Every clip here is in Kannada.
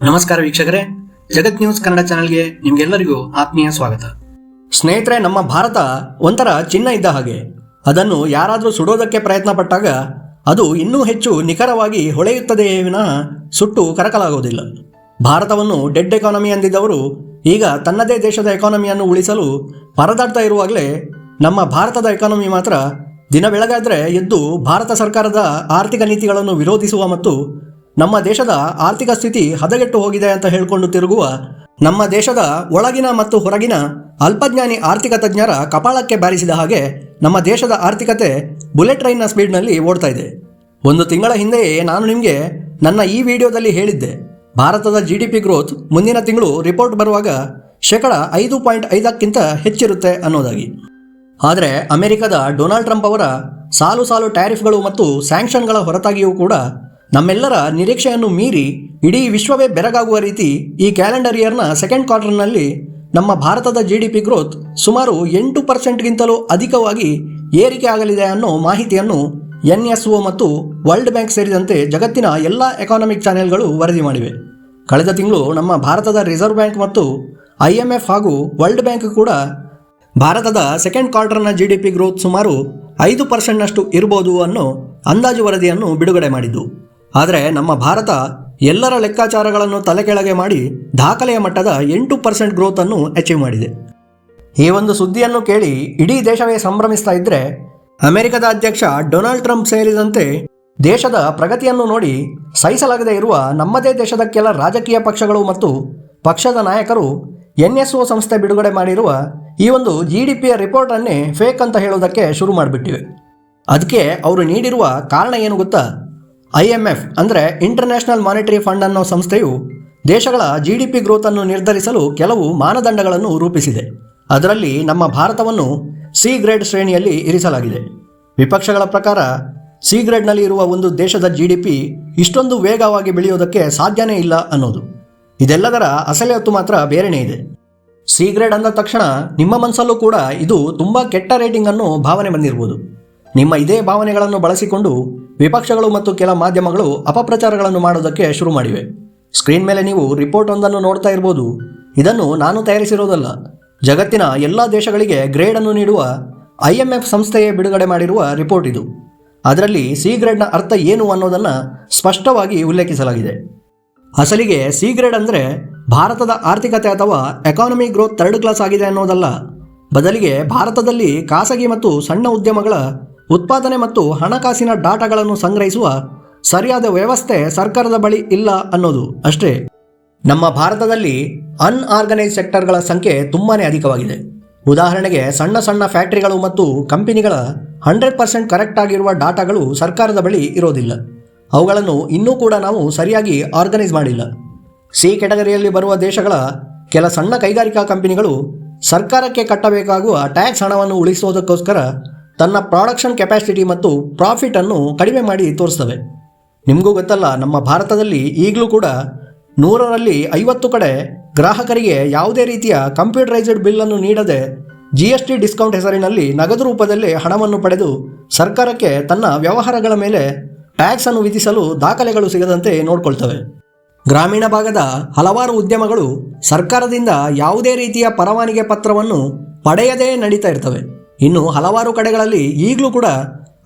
ನಮಸ್ಕಾರ ವೀಕ್ಷಕರೇ. ಜಗತ್ ನ್ಯೂಸ್ ಕನ್ನಡ ಚಾನೆಲ್ಗೆ ನಿಮ್ಗೆಲ್ಲರಿಗೂ ಆತ್ಮೀಯ ಸ್ವಾಗತ. ಸ್ನೇಹಿತರೆ, ನಮ್ಮ ಭಾರತ ಒಂಥರ ಚಿನ್ನ ಇದ್ದ ಹಾಗೆ. ಅದನ್ನು ಯಾರಾದರೂ ಸುಡೋದಕ್ಕೆ ಪ್ರಯತ್ನ ಪಟ್ಟಾಗ ಅದು ಇನ್ನೂ ಹೆಚ್ಚು ನಿಖರವಾಗಿ ಹೊಳೆಯುತ್ತದೆಯೇ ವಿನಃ ಸುಟ್ಟು ಕರಕಲಾಗುವುದಿಲ್ಲ ಭಾರತವನ್ನು ಡೆಡ್ ಎಕಾನಮಿ ಅಂದಿದ್ದವರು ಈಗ ತನ್ನದೇ ದೇಶದ ಎಕಾನಮಿಯನ್ನು ಉಳಿಸಲು ಪರದಾಡ್ತಾ ಇರುವಾಗಲೇ ನಮ್ಮ ಭಾರತದ ಎಕಾನಮಿ ಮಾತ್ರ ದಿನ ಬೆಳಗಾದರೆ ಎದ್ದು ಭಾರತ ಸರ್ಕಾರದ ಆರ್ಥಿಕ ನೀತಿಗಳನ್ನು ವಿರೋಧಿಸುವ ಮತ್ತು ನಮ್ಮ ದೇಶದ ಆರ್ಥಿಕ ಸ್ಥಿತಿ ಹದಗೆಟ್ಟು ಹೋಗಿದೆ ಅಂತ ಹೇಳಿಕೊಂಡು ತಿರುಗುವ ನಮ್ಮ ದೇಶದ ಒಳಗಿನ ಮತ್ತು ಹೊರಗಿನ ಅಲ್ಪಜ್ಞಾನಿ ಆರ್ಥಿಕ ತಜ್ಞರ ಕಪಾಳಕ್ಕೆ ಬಾರಿಸಿದ ಹಾಗೆ ನಮ್ಮ ದೇಶದ ಆರ್ಥಿಕತೆ ಬುಲೆಟ್ ಟ್ರೈನ್ನ ಸ್ಪೀಡ್ನಲ್ಲಿ ಓಡ್ತಾ ಇದೆ. ಒಂದು ತಿಂಗಳ ಹಿಂದೆಯೇ ನಾನು ನಿಮಗೆ ನನ್ನ ಈ ವಿಡಿಯೋದಲ್ಲಿ ಹೇಳಿದ್ದೆ. ಭಾರತದ ಜಿ ಡಿ ಪಿ ಗ್ರೋತ್ ಮುಂದಿನ ತಿಂಗಳು ರಿಪೋರ್ಟ್ ಬರುವಾಗ ಶೇಕಡ ಐದು ಪಾಯಿಂಟ್ ಐದಕ್ಕಿಂತ ಹೆಚ್ಚಿರುತ್ತೆ ಅನ್ನೋದಾಗಿ. ಆದರೆ ಅಮೆರಿಕದ ಡೊನಾಲ್ಡ್ ಟ್ರಂಪ್ ಅವರ ಸಾಲು ಸಾಲು ಟ್ಯಾರಿಫ್ಗಳು ಮತ್ತು ಸ್ಯಾಂಕ್ಷನ್ಗಳ ಹೊರತಾಗಿಯೂ ಕೂಡ ನಮ್ಮೆಲ್ಲರ ನಿರೀಕ್ಷೆಯನ್ನು ಮೀರಿ ಇಡೀ ವಿಶ್ವವೇ ಬೆರಗಾಗುವ ರೀತಿ ಈ ಕ್ಯಾಲೆಂಡರ್ ಇಯರ್ನ ಸೆಕೆಂಡ್ ಕ್ವಾರ್ಟರ್ನಲ್ಲಿ ನಮ್ಮ ಭಾರತದ ಜಿ ಡಿ ಪಿ ಗ್ರೋತ್ ಸುಮಾರು ಎಂಟು ಪರ್ಸೆಂಟ್ಗಿಂತಲೂ ಅಧಿಕವಾಗಿ ಏರಿಕೆ ಆಗಲಿದೆ ಅನ್ನೋ ಮಾಹಿತಿಯನ್ನು ಎನ್ ಎಸ್ ಒ ಮತ್ತು ವರ್ಲ್ಡ್ ಬ್ಯಾಂಕ್ ಸೇರಿದಂತೆ ಜಗತ್ತಿನ ಎಲ್ಲ ಎಕಾನಮಿಕ್ ಚಾನೆಲ್ಗಳು ವರದಿ ಮಾಡಿವೆ. ಕಳೆದ ತಿಂಗಳು ನಮ್ಮ ಭಾರತದ ರಿಸರ್ವ್ ಬ್ಯಾಂಕ್ ಮತ್ತು ಐ ಎಂ ಎಫ್ ಹಾಗೂ ವರ್ಲ್ಡ್ ಬ್ಯಾಂಕ್ ಕೂಡ ಭಾರತದ ಸೆಕೆಂಡ್ ಕ್ವಾರ್ಟರ್ನ ಜಿ ಡಿ ಪಿ ಗ್ರೋತ್ ಸುಮಾರು ಐದು ಪರ್ಸೆಂಟ್ನಷ್ಟು ಇರಬಹುದು ಅನ್ನೋ ಅಂದಾಜು ವರದಿಯನ್ನು ಬಿಡುಗಡೆ ಮಾಡಿದ್ದು. ಆದರೆ ನಮ್ಮ ಭಾರತ ಎಲ್ಲರ ಲೆಕ್ಕಾಚಾರಗಳನ್ನು ತಲೆಕೆಳಗೆ ಮಾಡಿ ದಾಖಲೆಯ ಮಟ್ಟದ ಎಂಟು ಪರ್ಸೆಂಟ್ ಗ್ರೋತನ್ನು ಅಚೀವ್ ಮಾಡಿದೆ. ಈ ಒಂದು ಸುದ್ದಿಯನ್ನು ಕೇಳಿ ಇಡೀ ದೇಶವೇ ಸಂಭ್ರಮಿಸ್ತಾ ಇದ್ದರೆ ಅಮೆರಿಕದ ಅಧ್ಯಕ್ಷ ಡೊನಾಲ್ಡ್ ಟ್ರಂಪ್ ಸೇರಿದಂತೆ ದೇಶದ ಪ್ರಗತಿಯನ್ನು ನೋಡಿ ಸಹಿಸಲಾಗದೇ ಇರುವ ನಮ್ಮದೇ ದೇಶದ ಕೆಲ ರಾಜಕೀಯ ಪಕ್ಷಗಳು ಮತ್ತು ಪಕ್ಷದ ನಾಯಕರು ಎನ್ ಎಸ್ ಒ ಸಂಸ್ಥೆ ಬಿಡುಗಡೆ ಮಾಡಿರುವ ಈ ಒಂದು ಜಿ ಡಿ ಪಿಯ ರಿಪೋರ್ಟನ್ನೇ ಫೇಕ್ ಅಂತ ಹೇಳೋದಕ್ಕೆ ಶುರು ಮಾಡಿಬಿಟ್ಟಿವೆ. ಅದಕ್ಕೆ ಅವರು ನೀಡಿರುವ ಕಾರಣ ಏನು ಗೊತ್ತಾ? ಐ ಎಂ ಎಫ್ ಅಂದರೆ ಇಂಟರ್ನ್ಯಾಷನಲ್ ಮಾನಿಟರಿ ಫಂಡ್ ಅನ್ನೋ ಸಂಸ್ಥೆಯು ದೇಶಗಳ ಜಿ ಡಿ ಪಿ ಗ್ರೋತನ್ನು ನಿರ್ಧರಿಸಲು ಕೆಲವು ಮಾನದಂಡಗಳನ್ನು ರೂಪಿಸಿದೆ. ಅದರಲ್ಲಿ ನಮ್ಮ ಭಾರತವನ್ನು ಸಿ ಗ್ರೇಡ್ ಶ್ರೇಣಿಯಲ್ಲಿ ಇರಿಸಲಾಗಿದೆ. ವಿಪಕ್ಷಗಳ ಪ್ರಕಾರ ಸಿ ಗ್ರೇಡ್ನಲ್ಲಿ ಇರುವ ಒಂದು ದೇಶದ ಜಿ ಡಿ ಪಿ ಇಷ್ಟೊಂದು ವೇಗವಾಗಿ ಬೆಳೆಯೋದಕ್ಕೆ ಸಾಧ್ಯನೇ ಇಲ್ಲ ಅನ್ನೋದು. ಇದೆಲ್ಲದರ ಅಸಲೆ ಹೊತ್ತು ಮಾತ್ರ ಬೇರೆನೇ ಇದೆ. ಸಿ ಗ್ರೇಡ್ ಅಂದ ತಕ್ಷಣ ನಿಮ್ಮ ಮನಸ್ಸಲ್ಲೂ ಕೂಡ ಇದು ತುಂಬ ಕೆಟ್ಟ ರೇಟಿಂಗ್ ಅನ್ನು ಭಾವನೆ ಬಂದಿರ್ಬೋದು. ನಿಮ್ಮ ಇದೇ ಭಾವನೆಗಳನ್ನು ಬಳಸಿಕೊಂಡು ವಿಪಕ್ಷಗಳು ಮತ್ತು ಕೆಲ ಮಾಧ್ಯಮಗಳು ಅಪಪ್ರಚಾರಗಳನ್ನು ಮಾಡೋದಕ್ಕೆ ಶುರು ಮಾಡಿವೆ. ಸ್ಕ್ರೀನ್ ಮೇಲೆ ನೀವು ರಿಪೋರ್ಟ್ ಒಂದನ್ನು ನೋಡ್ತಾ ಇರ್ಬೋದು. ಇದನ್ನು ನಾನು ತಯಾರಿಸಿರೋದಲ್ಲ. ಜಗತ್ತಿನ ಎಲ್ಲ ದೇಶಗಳಿಗೆ ಗ್ರೇಡನ್ನು ನೀಡುವ ಐ ಎಂ ಎಫ್ ಸಂಸ್ಥೆಯೇ ಬಿಡುಗಡೆ ಮಾಡಿರುವ ರಿಪೋರ್ಟ್ ಇದು. ಅದರಲ್ಲಿ ಸಿ ಗ್ರೇಡ್ನ ಅರ್ಥ ಏನು ಅನ್ನೋದನ್ನು ಸ್ಪಷ್ಟವಾಗಿ ಉಲ್ಲೇಖಿಸಲಾಗಿದೆ. ಅಸಲಿಗೆ ಸಿ ಗ್ರೇಡ್ ಅಂದರೆ ಭಾರತದ ಆರ್ಥಿಕತೆ ಅಥವಾ ಎಕಾನಮಿ ಗ್ರೋತ್ ಥರ್ಡ್ ಕ್ಲಾಸ್ ಆಗಿದೆ ಅನ್ನೋದಲ್ಲ. ಬದಲಿಗೆ ಭಾರತದಲ್ಲಿ ಖಾಸಗಿ ಮತ್ತು ಸಣ್ಣ ಉದ್ಯಮಗಳ ಉತ್ಪಾದನೆ ಮತ್ತು ಹಣಕಾಸಿನ ಡಾಟಾಗಳನ್ನು ಸಂಗ್ರಹಿಸುವ ಸರಿಯಾದ ವ್ಯವಸ್ಥೆ ಸರ್ಕಾರದ ಬಳಿ ಇಲ್ಲ ಅನ್ನೋದು ಅಷ್ಟೇ. ನಮ್ಮ ಭಾರತದಲ್ಲಿ ಅನ್ಆರ್ಗನೈಸ್ ಸೆಕ್ಟರ್ಗಳ ಸಂಖ್ಯೆ ತುಂಬಾನೇ ಅಧಿಕವಾಗಿದೆ. ಉದಾಹರಣೆಗೆ ಸಣ್ಣ ಸಣ್ಣ ಫ್ಯಾಕ್ಟರಿಗಳು ಮತ್ತು ಕಂಪನಿಗಳ ಹಂಡ್ರೆಡ್ ಪರ್ಸೆಂಟ್ ಕರೆಕ್ಟ್ ಆಗಿರುವ ಡಾಟಾಗಳು ಸರ್ಕಾರದ ಬಳಿ ಇರೋದಿಲ್ಲ. ಅವುಗಳನ್ನು ಇನ್ನೂ ಕೂಡ ನಾವು ಸರಿಯಾಗಿ ಆರ್ಗನೈಸ್ ಮಾಡಿಲ್ಲ. ಸಿ ಕೆಟಗರಿಯಲ್ಲಿ ಬರುವ ದೇಶಗಳ ಕೆಲ ಸಣ್ಣ ಕೈಗಾರಿಕಾ ಕಂಪನಿಗಳು ಸರ್ಕಾರಕ್ಕೆ ಕಟ್ಟಬೇಕಾಗುವ ಟ್ಯಾಕ್ಸ್ ಹಣವನ್ನು ಉಳಿಸೋದಕ್ಕೋಸ್ಕರ ತನ್ನ ಪ್ರಾಡಕ್ಷನ್ ಕೆಪಾಸಿಟಿ ಮತ್ತು ಪ್ರಾಫಿಟನ್ನು ಕಡಿಮೆ ಮಾಡಿ ತೋರಿಸ್ತವೆ. ನಿಮಗೂ ಗೊತ್ತಲ್ಲ, ನಮ್ಮ ಭಾರತದಲ್ಲಿ ಈಗಲೂ ಕೂಡ ನೂರರಲ್ಲಿ ಐವತ್ತು ಕಡೆ ಗ್ರಾಹಕರಿಗೆ ಯಾವುದೇ ರೀತಿಯ ಕಂಪ್ಯೂಟರೈಸ್ಡ್ ಬಿಲ್ಲನ್ನು ನೀಡದೆ ಜಿ ಎಸ್ ಟಿ ಡಿಸ್ಕೌಂಟ್ ಹೆಸರಿನಲ್ಲಿ ನಗದು ರೂಪದಲ್ಲಿ ಹಣವನ್ನು ಪಡೆದು ಸರ್ಕಾರಕ್ಕೆ ತನ್ನ ವ್ಯವಹಾರಗಳ ಮೇಲೆ ಟ್ಯಾಕ್ಸನ್ನು ವಿಧಿಸಲು ದಾಖಲೆಗಳು ಸಿಗದಂತೆ ನೋಡಿಕೊಳ್ತವೆ. ಗ್ರಾಮೀಣ ಭಾಗದ ಹಲವಾರು ಉದ್ಯಮಗಳು ಸರ್ಕಾರದಿಂದ ಯಾವುದೇ ರೀತಿಯ ಪರವಾನಿಗೆ ಪತ್ರವನ್ನು ಪಡೆಯದೇ ನಡೀತಾ ಇರ್ತವೆ. ಇನ್ನು ಹಲವಾರು ಕಡೆಗಳಲ್ಲಿ ಈಗಲೂ ಕೂಡ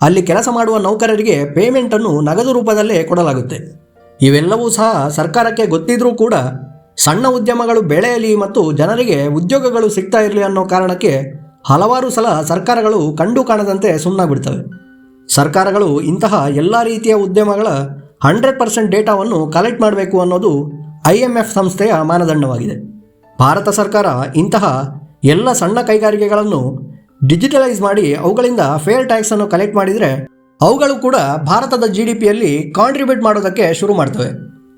ಅಲ್ಲಿ ಕೆಲಸ ಮಾಡುವ ನೌಕರರಿಗೆ ಪೇಮೆಂಟನ್ನು ನಗದು ರೂಪದಲ್ಲೇ ಕೊಡಲಾಗುತ್ತೆ. ಇವೆಲ್ಲವೂ ಸಹ ಸರ್ಕಾರಕ್ಕೆ ಗೊತ್ತಿದ್ರೂ ಕೂಡ ಸಣ್ಣ ಉದ್ಯಮಗಳು ಬೆಳೆಯಲಿ ಮತ್ತು ಜನರಿಗೆ ಉದ್ಯೋಗಗಳು ಸಿಗ್ತಾ ಇರಲಿ ಅನ್ನೋ ಕಾರಣಕ್ಕೆ ಹಲವಾರು ಸಲ ಸರ್ಕಾರಗಳು ಕಂಡು ಕಾಣದಂತೆ ಸುಮ್ಮನಾಗ್ಬಿಡ್ತವೆ ಸರ್ಕಾರಗಳು ಇಂತಹ ಎಲ್ಲ ರೀತಿಯ ಉದ್ಯಮಗಳ ಹಂಡ್ರೆಡ್ ಪರ್ಸೆಂಟ್ ಡೇಟಾವನ್ನು ಕಲೆಕ್ಟ್ ಮಾಡಬೇಕು ಅನ್ನೋದು ಐ ಎಂ ಎಫ್ ಸಂಸ್ಥೆಯ ಮಾನದಂಡವಾಗಿದೆ. ಭಾರತ ಸರ್ಕಾರ ಇಂತಹ ಎಲ್ಲ ಸಣ್ಣ ಕೈಗಾರಿಕೆಗಳನ್ನು ಡಿಜಿಟಲೈಸ್ ಮಾಡಿ ಅವುಗಳಿಂದ ಫೇರ್ ಟ್ಯಾಕ್ಸನ್ನು ಕಲೆಕ್ಟ್ ಮಾಡಿದರೆ ಅವುಗಳು ಕೂಡ ಭಾರತದ ಜಿ ಡಿ ಪಿಯಲ್ಲಿ ಕಾಂಟ್ರಿಬ್ಯೂಟ್ ಮಾಡೋದಕ್ಕೆ ಶುರು ಮಾಡ್ತವೆ.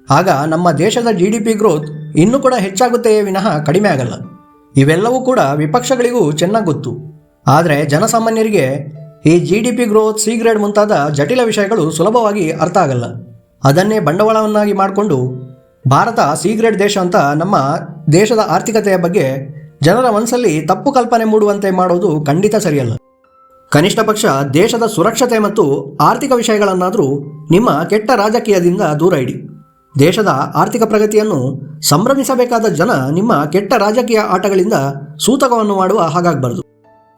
ಆಗ ನಮ್ಮ ದೇಶದ ಜಿ ಡಿ ಪಿ ಗ್ರೋತ್ ಇನ್ನೂ ಕೂಡ ಹೆಚ್ಚಾಗುತ್ತೆಯೇ ವಿನಃ ಕಡಿಮೆ ಆಗಲ್ಲ. ಇವೆಲ್ಲವೂ ಕೂಡ ವಿಪಕ್ಷಗಳಿಗೂ ಚೆನ್ನಾಗಿ ಗೊತ್ತು. ಆದರೆ ಜನಸಾಮಾನ್ಯರಿಗೆ ಈ G D P growth C grade ಮುಂತಾದ ಜಟಿಲ ವಿಷಯಗಳು ಸುಲಭವಾಗಿ ಅರ್ಥ ಆಗಲ್ಲ. ಅದನ್ನೇ ಬಂಡವಾಳವನ್ನಾಗಿ ಮಾಡಿಕೊಂಡು ಭಾರತ ಸಿ ಗ್ರೇಡ್ ದೇಶ ಅಂತ ನಮ್ಮ ದೇಶದ ಆರ್ಥಿಕತೆಯ ಬಗ್ಗೆ ಜನರ ಮನಸ್ಸಲ್ಲಿ ತಪ್ಪು ಕಲ್ಪನೆ ಮೂಡುವಂತೆ ಮಾಡೋದು ಖಂಡಿತ ಸರಿಯಲ್ಲ. ಕನಿಷ್ಠ ಪಕ್ಷ ದೇಶದ ಸುರಕ್ಷತೆ ಮತ್ತು ಆರ್ಥಿಕ ವಿಷಯಗಳನ್ನಾದರೂ ನಿಮ್ಮ ಕೆಟ್ಟ ರಾಜಕೀಯದಿಂದ ದೂರ ಇಡಿ. ದೇಶದ ಆರ್ಥಿಕ ಪ್ರಗತಿಯನ್ನು ಸಂಭ್ರಮಿಸಬೇಕಾದ ಜನ ನಿಮ್ಮ ಕೆಟ್ಟ ರಾಜಕೀಯ ಆಟಗಳಿಂದ ಸೂತಕವನ್ನು ಮಾಡುವ ಹಾಗಾಗಬಾರ್ದು.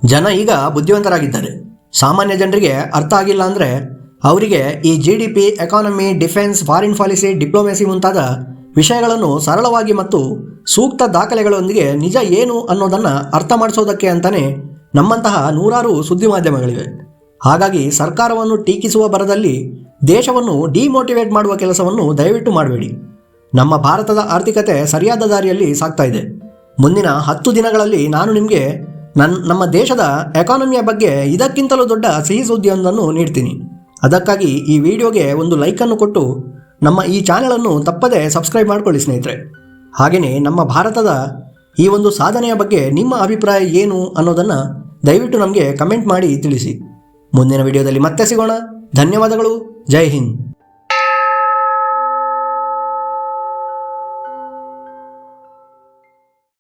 ಜನ ಈಗ ಬುದ್ಧಿವಂತರಾಗಿದ್ದಾರೆ. ಸಾಮಾನ್ಯ ಜನರಿಗೆ ಅರ್ಥ ಆಗಿಲ್ಲ ಅಂದರೆ ಅವರಿಗೆ ಈ G D P economy defence foreign policy diplomacy ಮುಂತಾದ ವಿಷಯಗಳನ್ನು ಸರಳವಾಗಿ ಮತ್ತು ಸೂಕ್ತ ದಾಖಲೆಗಳೊಂದಿಗೆ ನಿಜ ಏನು ಅನ್ನೋದನ್ನು ಅರ್ಥ ಮಾಡಿಸೋದಕ್ಕೆ ಅಂತಲೇ ನಮ್ಮಂತಹ ನೂರಾರು ಸುದ್ದಿ ಮಾಧ್ಯಮಗಳಿವೆ. ಹಾಗಾಗಿ ಸರ್ಕಾರವನ್ನು ಟೀಕಿಸುವ ಬರದಲ್ಲಿ ದೇಶವನ್ನು ಡಿಮೋಟಿವೇಟ್ ಮಾಡುವ ಕೆಲಸವನ್ನು ದಯವಿಟ್ಟು ಮಾಡಬೇಡಿ. ನಮ್ಮ ಭಾರತದ ಆರ್ಥಿಕತೆ ಸರಿಯಾದ ದಾರಿಯಲ್ಲಿ ಸಾಗ್ತಾ ಇದೆ. ಮುಂದಿನ ಹತ್ತು ದಿನಗಳಲ್ಲಿ ನಾನು ನಿಮಗೆ ನನ್ನ ನಮ್ಮ ದೇಶದ ಎಕಾನಮಿಯ ಬಗ್ಗೆ ಇದಕ್ಕಿಂತಲೂ ದೊಡ್ಡ ಸಿಹಿ ಸುದ್ದಿಯೊಂದನ್ನು ನೀಡ್ತೀನಿ. ಅದಕ್ಕಾಗಿ ಈ ವಿಡಿಯೋಗೆ ಒಂದು ಲೈಕನ್ನು ಕೊಟ್ಟು ನಮ್ಮ ಈ ಚಾನೆಲನ್ನು ತಪ್ಪದೇ ಸಬ್ಸ್ಕ್ರೈಬ್ ಮಾಡಿಕೊಳ್ಳಿ ಸ್ನೇಹಿತರೆ. ಹಾಗೆಯೇ ನಮ್ಮ ಭಾರತದ ಈ ಒಂದು ಸಾಧನೆಯ ಬಗ್ಗೆ ನಿಮ್ಮ ಅಭಿಪ್ರಾಯ ಏನು ಅನ್ನೋದನ್ನು ದಯವಿಟ್ಟು ನಮಗೆ ಕಮೆಂಟ್ ಮಾಡಿ ತಿಳಿಸಿ. ಮುಂದಿನ ವಿಡಿಯೋದಲ್ಲಿ ಮತ್ತೆ ಸಿಗೋಣ. ಧನ್ಯವಾದಗಳು. ಜೈ ಹಿಂದ್.